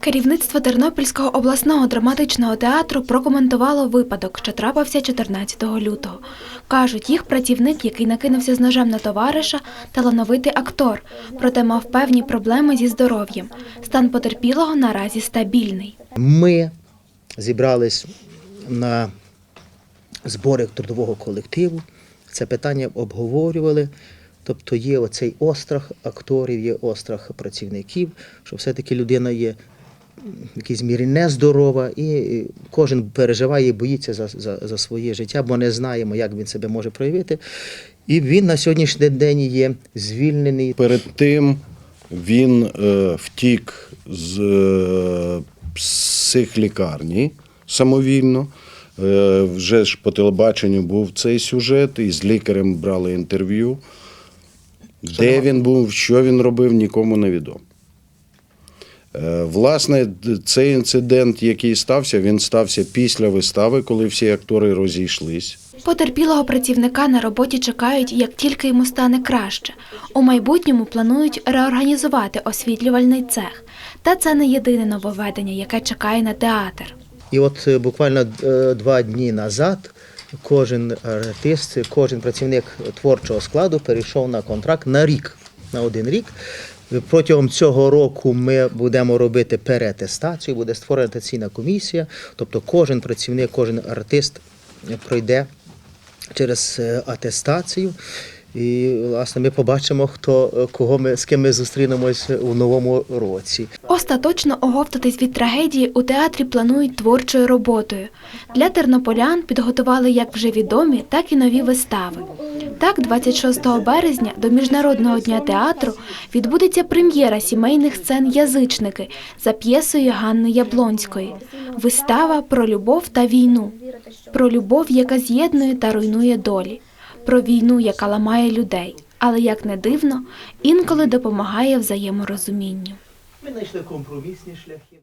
Керівництво Тернопільського обласного драматичного театру прокоментувало випадок, що трапився 14 лютого. Кажуть, їх працівник, який накинувся з ножем на товариша, талановитий актор, проте мав певні проблеми зі здоров'ям. Стан потерпілого наразі стабільний. Ми зібрались на збори трудового колективу. Це питання обговорювали. Тобто є оцей острах акторів, є острах працівників, що все-таки людина є в якійсь мірі нездорова, і кожен переживає і боїться за, за, за своє життя, бо не знаємо, як він себе може проявити. І він на сьогоднішній день є звільнений. Перед тим він е, втік з е, психлікарні самовільно. Е, вже ж по телебаченню був цей сюжет, і з лікарем брали інтерв'ю. Де він був, що він робив, нікому не відомо. Е, Власне, цей інцидент, який стався, він стався після вистави, коли всі актори розійшлись. Потерпілого працівника на роботі чекають, як тільки йому стане краще. У майбутньому планують реорганізувати освітлювальний цех. Та це не єдине нововведення, яке чекає на театр. І от е, буквально е, два дні назад кожен артист, кожен працівник творчого складу перейшов на контракт на рік, на один рік. Протягом цього року ми будемо робити переатестацію, буде створена атестаційна комісія, тобто кожен працівник, кожен артист пройде через е, атестацію. І, власне, ми побачимо, хто е, кого ми з ким ми зустрінемось у новому році. Остаточно оговтатись від трагедії у театрі планують творчою роботою. Для тернополян підготували як вже відомі, так і нові вистави. Так, 26 березня до Міжнародного дня театру відбудеться прем'єра сімейних сцен Язичники за п'єсою Ганни Яблонської. Вистава про любов та війну, про любов, яка з'єднує та руйнує долі, про війну, яка ламає людей, але як не дивно, інколи допомагає взаєморозумінню. Ми знайшли компромісні шляхи.